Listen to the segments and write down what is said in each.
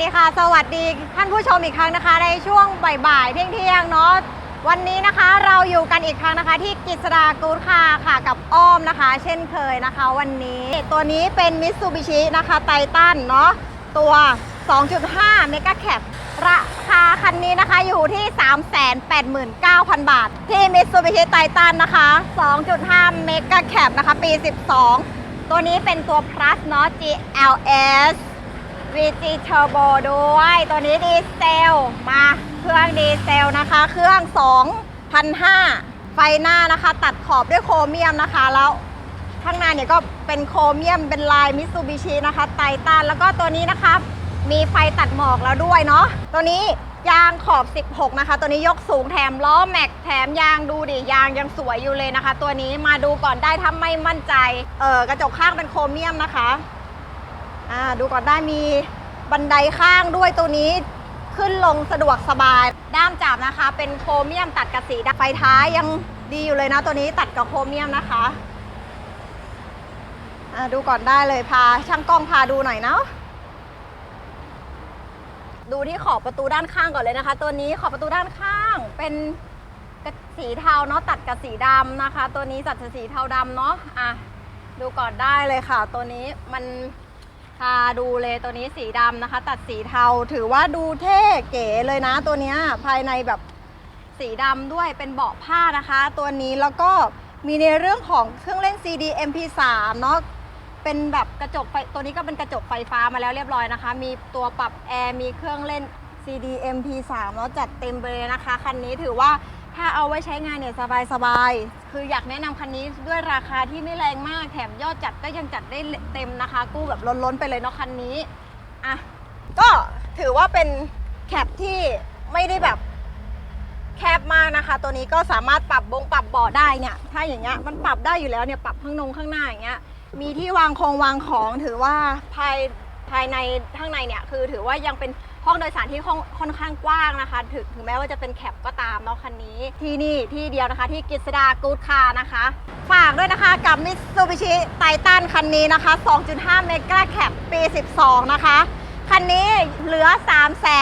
สดีค่ะสวัสดีค่ะ สวัสดีท่านผู้ชมอีกครั้งนะคะ ในช่วงบ่ายๆเที่ยงๆเนาะวันนี้นะคะเราอยู่กันอีกครั้งนะคะ ที่กิษดากูดคาค่ะกับอ้อมนะคะ เช่นเคยนะคะ วันนี้ตัวนี้เป็นมิ t ซูบิชินะคะไททันเนาะตัว 2.5 เมกะแคปราคาคันนี้นะคะอยู่ที่ 389,000 บาท ที่มิ t ซูบิชิไททันนะคะ 2.5 เมกะแคปนะคะ ปี 12 ตัวนี้เป็นตัว plus เนาะ GLS VG Turbo ด้วย ตัวนี้ดีเซล มาเครื่องดีเซลนะคะ เครื่อง2,500ไฟหน้านะคะ ตัดขอบด้วยโครเมียมนะคะ แล้วข้างหน้าเนี่ยก็เป็นโครเมียมเป็นลายมิซูบิชินะคะ ไททันแล้วก็ตัวนี้นะคะ มีไฟตัดหมอกแล้วด้วยเนาะ ตัวนี้ยางขอบ 16 นะคะ ตัวนี้ยกสูงแถมล้อแม็กแถมยางดูดิยางยังสวยอยู่เลยนะคะ ตัวนี้มาดูก่อนได้ถ้าไม่มั่นใจ เออกระจกข้างเป็นโครเมียมนะคะ อ่าดูก่อนได้มีบันไดข้างด้วยตัวนี้ขึ้นลงสะดวกสบาย ด้ามจับนะคะ เป็นโครเมียมตัดกับสีดำไฟท้ายยังดีอยู่เลยนะ ตัวนี้ตัดกับโครเมียมนะคะดูก่อนได้เลยพาช่างกล้องพาดูหน่อยเนาะดูที่ขอบประตูด้านข้างก่อนเลยนะคะ ตัวนี้ขอบประตูด้านข้างเป็นกระสีเทาเนาะตัดกับสีดำนะคะ ตัวนี้ตัดกับสีเทาดำเนาะอะดูก่อนได้เลยค่ะ ตัวนี้มัน พาดูเลยตัวนี้สีดำนะคะ ตัดสีเทาถือว่าดูเท่เก๋เลยนะตัวนี้ภายในแบบสีดำด้วยเป็นเบาะผ้านะคะ ตัวนี้แล้วก็มีในเรื่องของเครื่องเล่น CD MP3 เนาะเป็นแบบกระจกไฟตัวนี้ก็เป็นกระจกไฟฟ้ามาแล้วเรียบร้อยนะคะ มีตัวปรับแอร์มีเครื่องเล่น CD MP3 เนาะจัดเต็มไปเลยนะคะ คันนี้ถือว่า ถ้าเอาไว้ใช้งานเนี่ยสบายๆ คืออยากแนะนำคันนี้ด้วยราคาที่ไม่แรงมาก แถมยอดจัดก็ยังจัดได้เต็มนะคะ กู้แบบล้นๆไปเลยเนาะคันนี้ อะ ก็ถือว่าเป็นแคปที่ไม่ได้แบบแคบมากนะคะ ตัวนี้ก็สามารถปรับบงปรับเบาะได้เนี่ย ถ้าอย่างเงี้ยมันปรับได้อยู่แล้วเนี่ยปรับข้างนงข้างหน้าอย่างเงี้ย มีที่วางคงวางของถือว่าภายภายในข้างในเนี่ยคือถือว่ายังเป็น ห้องโดยสารที่ค่อนข้างกว้างนะคะ ถึงถึงแม้ว่าจะเป็นแคปก็ตามเนาะคันนี้ ที่นี่ที่เดียวนะคะที่กิษดากูดคาร์นะคะ ฝากด้วยนะคะกับมิ t ซูบิชิไททันคันนี้นะคะ 2.5 เมกะแคปปี 12 นะคะ คันนี้เหลือ 3 3 9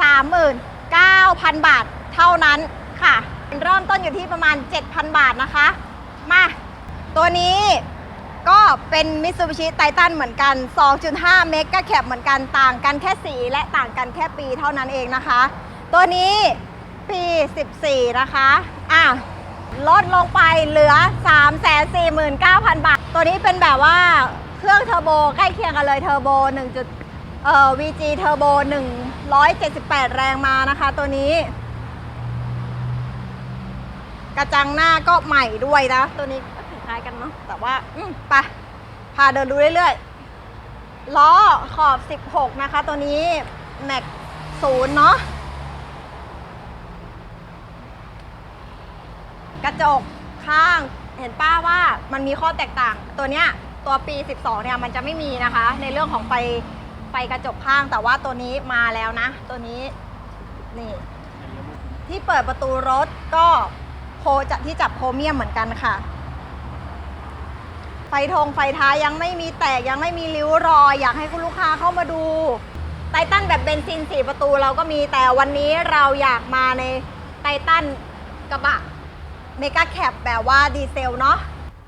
0 0 0 บาทเท่านั้นค่ะ เริ่มต้นอยู่ที่ประมาณ 7,000 บาทนะคะ มา ตัวนี้ ก็เป็นมิ t ซูบิชิไททันเหมือนกัน 2.5 เมกะแคปเหมือนกันต่างกันแค่สีและต่างกันแค่ปีเท่านั้นเองนะคะ ตัวนี้ปี 14 นะคะอะลดลงไปเหลือ 349,000 บาท ตัวนี้เป็นแบบว่าเครื่องเทอร์โบใกล้เคียงกันเลยเทอร์โบ1จุดเอ่อ VG เทอร์โบ178 แรงมานะคะตัวนี้ กระจังหน้าก็ใหม่ด้วยนะ ตัวนี้ คล้ายกันเนาะแต่ว่าอืมไปพาเดินดูเรื่อยๆล้อขอบ 16 นะคะ ตัวนี้แม็กศูนย์เนาะกระจกข้างเห็นป้าว่ามันมีข้อแตกต่าง ตัวเนี้ยตัวปี 12 เนี่ยมันจะไม่มีนะคะ ในเรื่องของไฟไฟกระจกข้างแต่ว่าตัวนี้มาแล้วนะ ตัวนี้นี่ที่เปิดประตูรถก็โคจับที่จับโครเมียมเหมือนกันค่ะ ฟทงไฟท้ายยังไม่มีแตกยังไม่มีริ้วรอย อยากให้คุณลูกค้าเข้ามาดูไททันแบบเบนซินสี่ประตูเราก็มีแต่วันนี้เราอยากมาในไททันกระบะเมกาแคปแบบว่าดีเซลเนาะ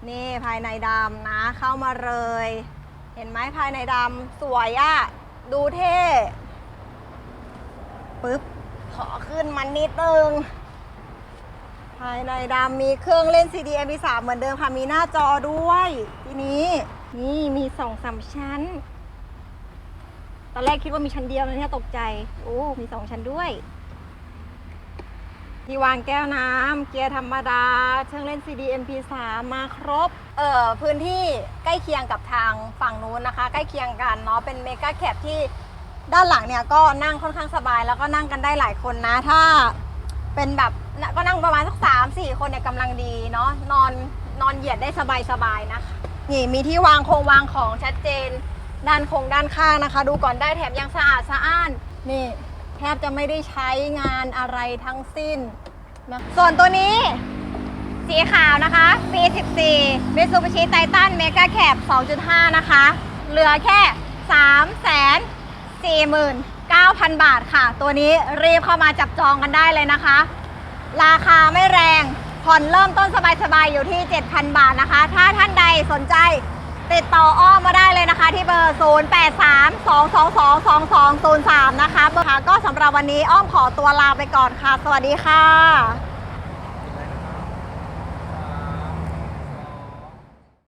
นี่ภายในดำนะเข้ามาเลย เห็นไหมภายในดำสวยอะดูเท่ปึ๊บขอขึ้นมันนิดนึงายในดำมีเครื่องเล่น CD MP3 เหมือนเดิมค่ะ มีหน้าจอด้วย ทีนี้ นี่มีสองสามชั้น ตอนแรกคิดว่ามีชั้นเดียวนะเนี่ยตกใจ โอ้ มีสองชั้นด้วย ที่วางแก้วน้ำเกียร์ธรรมดา เครื่องเล่น CD MP3 มาครบ เอ่อ พื้นที่ใกล้เคียงกับทางฝั่งนู้นนะคะ ใกล้เคียงกันเนาะ เป็นเมกาแคปที่ด้านหลังเนี่ยก็นั่งค่อนข้างสบายแล้วก็นั่งกันได้หลายคนนะ ถ้า เป็นแบบก็นั่งประมาณสักสามสี่คนเนี่ยกำลังดีเนาะนอนนอนเหยียดได้สบายสบายๆนะคะนี่มีที่วางโครงวางของชัดเจน ด้านโครงด้านข้างนะคะ ดูก่อนได้แถมยังสะอาดสะอ้านนี่แทบจะไม่ได้ใช้งานอะไรทั้งสิ้นนะส่วนตัวนี้ สีขาวนะคะปี14 Mitsubishi Titan Mega Cab 2.5 นะคะ เหลือแค่3 9 0 0 9,000 บาทค่ะ ตัวนี้รีบเข้ามาจับจองกันได้เลยนะคะ ราคาไม่แรง ผ่อนเริ่มต้นสบายๆ อยู่ที่ 7,000 บาทนะคะ ถ้าท่านใดสนใจ ติดต่ออ้อมมาได้เลยนะคะ ที่เบอร์ 0832222203 นะคะเบอร์ค่ะก็สำหรับวันนี้อ้อมขอตัวลาไปก่อนค่ะ สวัสดีค่ะ